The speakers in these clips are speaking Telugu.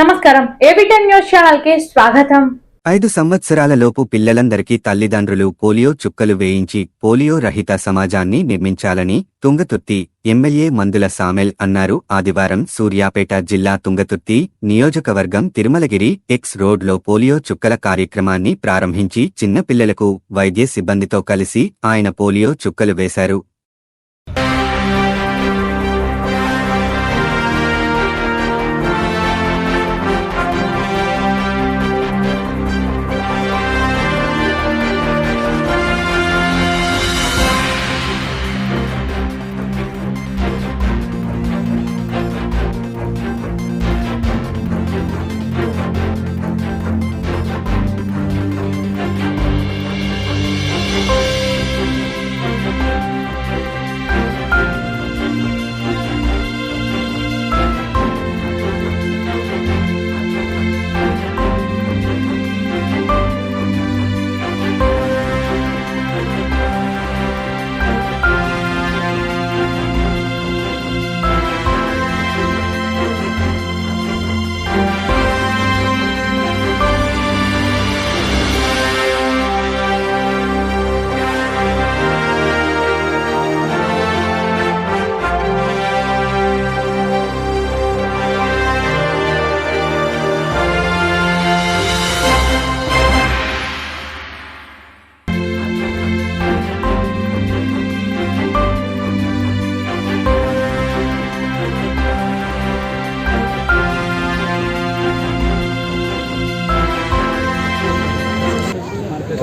నమస్కారం. ఏబిటెన్ న్యూస్ ఛానల్కి స్వాగతం. ఐదు సంవత్సరాల లోపు పిల్లలందరికీ తల్లిదండ్రులు పోలియో చుక్కలు వేయించి పోలియో రహిత సమాజాన్ని నిర్మించాలని తుంగతుర్తి ఎమ్మెల్యే మందుల సామెల్ అన్నారు. ఆదివారం సూర్యాపేట జిల్లా తుంగతుర్తి నియోజకవర్గం తిరుమలగిరి ఎక్స్ రోడ్లో పోలియో చుక్కల కార్యక్రమాన్ని ప్రారంభించి చిన్నపిల్లలకు వైద్య సిబ్బందితో కలిసి ఆయన పోలియో చుక్కలు వేశారు.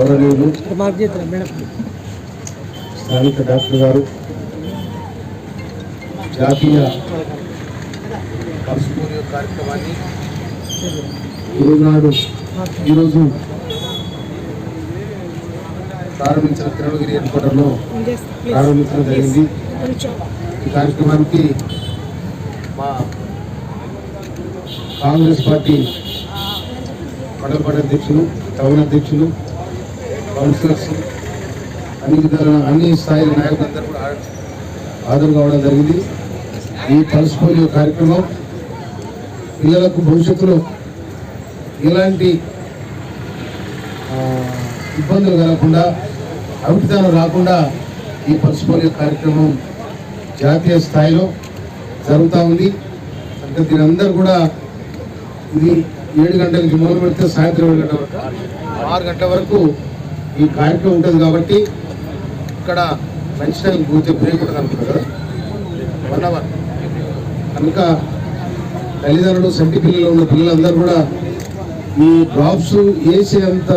గౌరవనీయులు స్థానిక డాక్టర్ గారు జాతీయ కార్యక్రమాన్ని ఈరోజు ఈరోజు ప్రారంభించిన తిరుమలగిరి హెడ్ క్వార్టర్లో ప్రారంభించడం జరిగింది. ఈ కార్యక్రమానికి మా కాంగ్రెస్ పార్టీ మండల పార్టీ అధ్యక్షులు టౌన్ అధ్యక్షులు కౌన్సిలర్స్ అన్ని విధాలుగా అన్ని స్థాయిల నాయకులందరూ కూడా హాజరు- కావడం జరిగింది. ఈ పల్స్ పోలియో కార్యక్రమం పిల్లలకు భవిష్యత్తులో ఎలాంటి ఇబ్బందులు కలగకుండా అవిటితనం రాకుండా ఈ పల్స్ పోలియో కార్యక్రమం జాతీయ స్థాయిలో జరుగుతూ ఉంది. అంటే దీని అందరూ కూడా ఇది ఏడు గంటలకి మొదలు పెడితే సాయంత్రం ఏడు గంటల వరకు. ఆరు గంటల వరకు ఈ కార్యక్రమం ఉంటుంది కాబట్టి ఇక్కడ మంచి టైం కూర్చో బ్రేక్ ఉంటుంది అనుకుంటారు కదా వన్ అవర్ కనుక తల్లిదండ్రులు సంటి పిల్లలు ఉన్న పిల్లలందరూ కూడా ఈ డ్రాప్స్ వేసేంత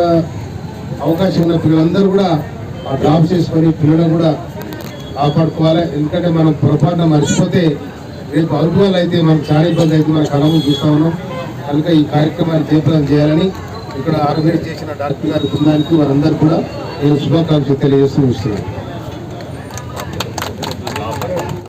అవకాశం ఉన్న పిల్లలందరూ కూడా ఆ డ్రాప్స్ వేసుకొని పిల్లలను కూడా కాపాడుకోవాలి. ఎందుకంటే మనం పొరపాటున మర్చిపోతే రేపు అనుభవాలు అయితే మనకు చాలా ఇబ్బంది అయితే మన కళము చూస్తా ఉన్నాం. కనుక ఈ కార్యక్రమాన్ని జయప్రదం చేయాలని ఇక్కడ ఆర్గనైజ్ చేసిన డాక్టర్ గారి బృందానికి వారందరూ కూడా నేను శుభాకాంక్షలు తెలియజేస్తూ ఇస్తున్నాను